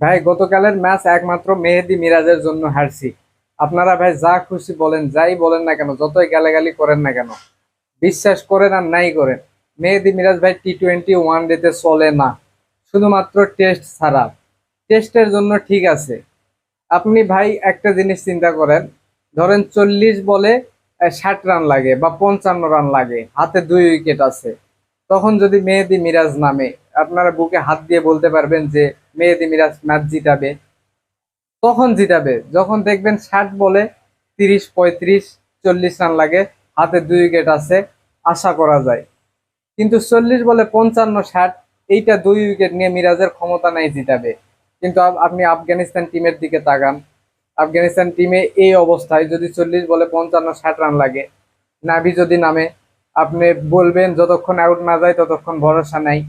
ভাই, গতকালের ম্যাচ একমাত্র মেহেদি মিরাজের জন্য হারছি। আপনারা ভাই যা খুশি বলেন, যাই বলেন না কেন, যতই গালাগালি করেন না কেন, বিশ্বাস করেন আর নাই করেন, মেহেদি মিরাজ ভাই টি টোয়েন্টি ওয়ান ডেতে চলে না। শুধুমাত্র টেস্ট ছাড়া। টেস্টের জন্য ঠিক আছে। আপনি ভাই একটা জিনিস চিন্তা করেন, ধরেন চল্লিশ বলে ষাট রান লাগে বা পঞ্চান্ন রান লাগে, হাতে দুই উইকেট আছে। তখন যদি মেহেদি মিরাজ নামে, আপনারা বুকে হাত দিয়ে বলতে পারবেন যে মেহেদি মিরাজ ম্যাচ জিতাবে। তখন জিতাবে। যখন দেখবেন ষাট বলে তিরিশ, পঁয়ত্রিশ, চল্লিশ রান লাগে, হাতে দুই উইকেট আছে, আশা করা যায়। কিন্তু চল্লিশ বলে পঞ্চান্ন, ষাট, এইটা দুই উইকেট নিয়ে মিরাজের ক্ষমতা নাই জিতাবে। কিন্তু আপনি আফগানিস্তান টিমের দিকে তাকান। আফগানিস্তান টিমে এই অবস্থায় যদি চল্লিশ বলে পঞ্চান্ন, ষাট রান লাগে, নাভি যদি নামে, আপনি বলবেন যতক্ষণ আউট না যায় ততক্ষণ ভরসা নাই।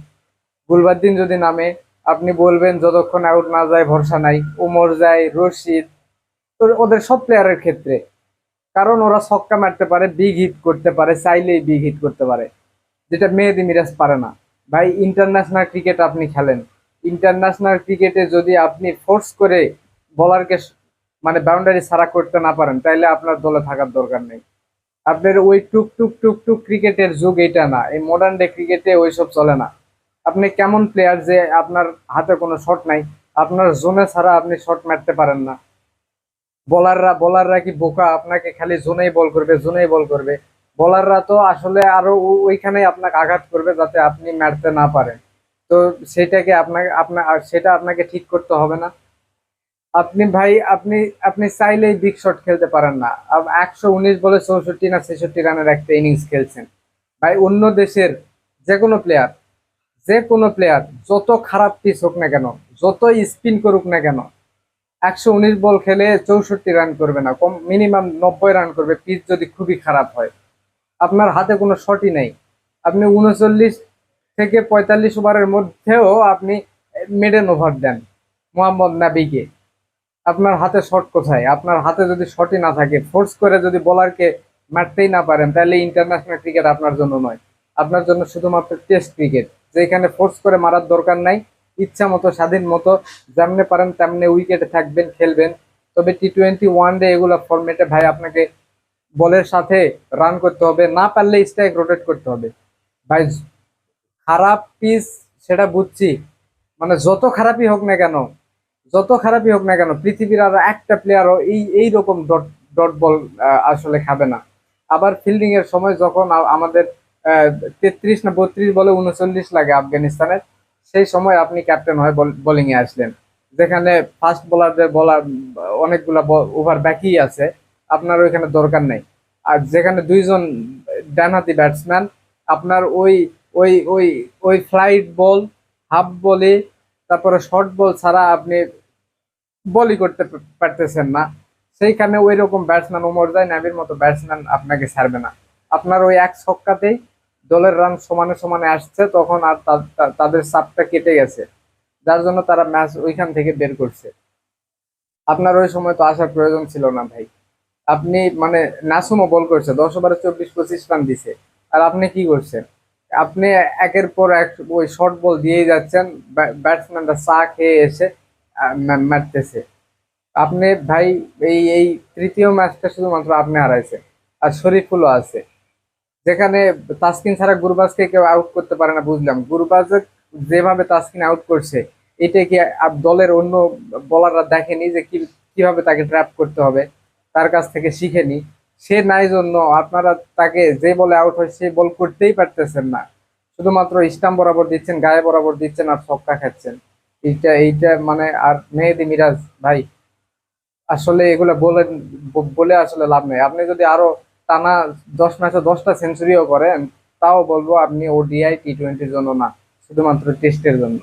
গুলবাদ্দিন যদি নামে আপনি বলবেন যতক্ষণ আউট না যায়, ভরসা নাই। উমর যায়, রশিদ ওদের সব প্লেয়ারের ক্ষেত্রে। কারণ ওরা ছক্কা মারতে পারে বিগ হিট করতে পারে, চাইলেই বিগ হিট করতে পারে। যেটা মেহেদি মিরাজ পারে না। ভাই ইন্টারন্যাশনাল ক্রিকেট আপনি খেলেন। ইন্টারন্যাশনাল ক্রিকেটে যদি আপনি ফোর্স করে বলারকে মানে বাউন্ডারি ছাড়া করতে না পারেন, তাইলে আপনার দলে থাকার দরকার নেই। আপনার ওই টুক টুক টুক টুক ক্রিকেটের যুগ এটা না। এই মডার্ন ডে ক্রিকেটে ওইসব চলে না। আপনি কেমন প্লেয়ার যে আপনার হাতে কোনো শট নাই, আপনার জোনে ছাড়া আপনি শট মারতে পারেন না। বলাররা বলাররা কি বোকা? আপনাকে খালি জোনেই বল করবে জোনেই বল করবে। বলাররা তো আসলে আরও ওইখানে আপনাকে আঘাত করবে যাতে আপনি মারতে না পারেন। তো সেটাকে আপনাকে আপনার সেটা আপনাকে ঠিক করতে হবে না। আপনি ভাই, আপনি আপনি চাইলেই বিগ শট খেলতে পারেন না। একশো উনিশ বলে চৌষট্টি না ছেষট্টি রানের একটা ইনিংস খেলছেন। ভাই, অন্য দেশের যে কোনো প্লেয়ার যে কোনো প্লেয়ার যত খারাপ পিচ হোক না কেন যত স্পিন করুক না কেন, একশো উনিশ বল খেলে চৌষট্টি রান করবে না। কম মিনিমাম নব্বই রান করবে পিচ যদি খুবই খারাপ হয়। আপনার হাতে কোনো শটই নেই। আপনি উনচল্লিশ থেকে পঁয়তাল্লিশ ওভারের মধ্যেও আপনি মিডেন ওভার দেন, মোহাম্মদ নাবিকে। আপনার হাতে শট কোথায়? আপনার হাতে যদি শটই না থাকে ফোর্স করে যদি বলারকে মারতেই না পারেন, তাহলে ইন্টারন্যাশনাল ক্রিকেট আপনার জন্য নয়। আপনার জন্য শুধুমাত্র টেস্ট ক্রিকেট যেখানে ফোর্স করে মারার দরকার নাই, ইচ্ছা মতো, স্বাধীন মতো, যেমনি পারেন তেমনি উইকেটে থাকবেন, খেলবেন। তবে টি টোয়েন্টি ওয়ান ডে এগুলো ফরম্যাটে ভাই আপনাকে বলের সাথে রান করতে হবে, না পারলে স্ট্রাইক রোটেট করতে হবে। ভাই, খারাপ পিচ সেটা বুঝছি মানে যত খারাপই হোক না কেন, যত খারাপই হোক না কেন, পৃথিবীর আর একটা প্লেয়ারও এই এই রকম ডট ডট বল আসলে খাবে না। আবার ফিল্ডিং এর সময় যখন আমাদের তেত্রিশ না বত্রিশ বলে উনচল্লিশ লাগে আফগানিস্তানের। সেই সময় আপনি ক্যাপ্টেন হয়ে বোলিং এ আসলেন। যেখানে ফাস্ট বোলারদের বলার অনেকগুলা ওভার বাকি আছে। আপনার ওইখানে দরকার নেই। আর যেখানে দুইজন ডানহাতি ব্যাটসম্যান আপনার ওই ওই ওই ওই ফ্লাইট বল হাফ বলে তারপরে শর্ট বল ছাড়া আপনি বলই করতে পারতেছেন না। সেইখানে ওই রকম ব্যাটসম্যান ওমর যায় নাবির মতো ব্যাটসম্যান আপনাকে ছাড়বে না। আপনার ওই এক ছক্কাতেই দলের রান সমানে সমানে আসছে, তখন আর তাদের চাপটা কেটে গেছে। যার জন্য তারা ম্যাচ ওইখান থেকে বের করছে। আপনার ওই সময় তো আসার প্রয়োজন ছিল না ভাই। আপনি মানে নাসুমও বল করছে, দশ ওভারে চব্বিশ, পঁচিশ রান দিছে। আর আপনি কি করছেন? আপনি একের পর এক ওই শর্ট বল দিয়েই যাচ্ছেন ব্যাটসম্যানরা চা খেয়ে এসে মারতেছে। আপনি ভাই, এই এই তৃতীয় ম্যাচটা শুধুমাত্র আপনি হারাইছেন। আর শরীফুলও আছে। যেখানে তাসকিন ছাড়া গুরবাজকে কেউ আউট করতে পারে না, বুঝলাম। গুরবাজ যেভাবে তাসকিন আউট করছে, এটা কি দলের অন্য বলাররা দেখেনি যে কি, কীভাবে তাকে ট্র্যাপ করতে হবে? তার কাছ থেকে শিখেনি সে নাই জন্য আপনারা তাকে যে বলে আউট হয়, সে বল করতেই পারতেছেন না। শুধুমাত্র স্টাম্প বরাবর দিচ্ছেন, গায়ে বরাবর দিচ্ছেন আর ছক্কা খাচ্ছেন। এইটা এইটা মানে আর মেহেদি মিরাজ ভাই, আসলে এগুলো বলে বলে আসলে লাভ নেই। আপনি যদি আরও টানা দশ ম্যাচে দশটা সেঞ্চুরিও করেন তাও বলব আপনি ওডিআই টি টোয়েন্টির জন্য না, শুধুমাত্র টেস্টের জন্য।